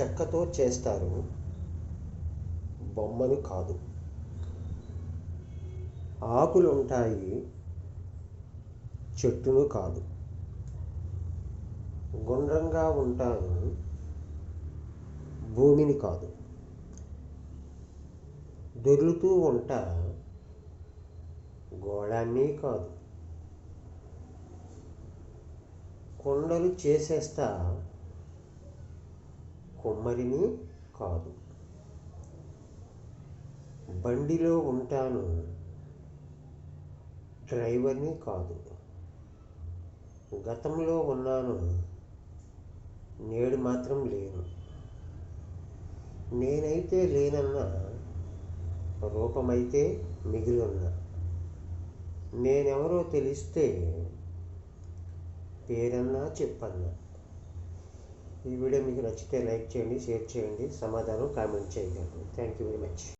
చెక్కతో చేస్తారు. బొమ్మను కాదు. ఆకులుంటాయి. చెట్టును కాదు. గుండ్రంగా ఉంటాను భూమిని కాదు. దొర్లుతూ ఉంటా. గోళాన్ని కాదు. కొండలు చేసేస్తా. కొమ్మరిని కాదు. బండిలో ఉంటాను. డ్రైవర్ని కాదు. గతంలో ఉన్నాను. నేడు మాత్రం లేను. నేనైతే లేనన్న రూపమైతే మిగిలి ఉన్నా నేనెవరో తెలిస్తే పేరన్నా చెప్పన్నా. ఈ వీడియో మీకు నచ్చితే లైక్ చేయండి షేర్ చేయండి సమాధానం కామెంట్ చేయగలరు థ్యాంక్ యూ వెరీ మచ్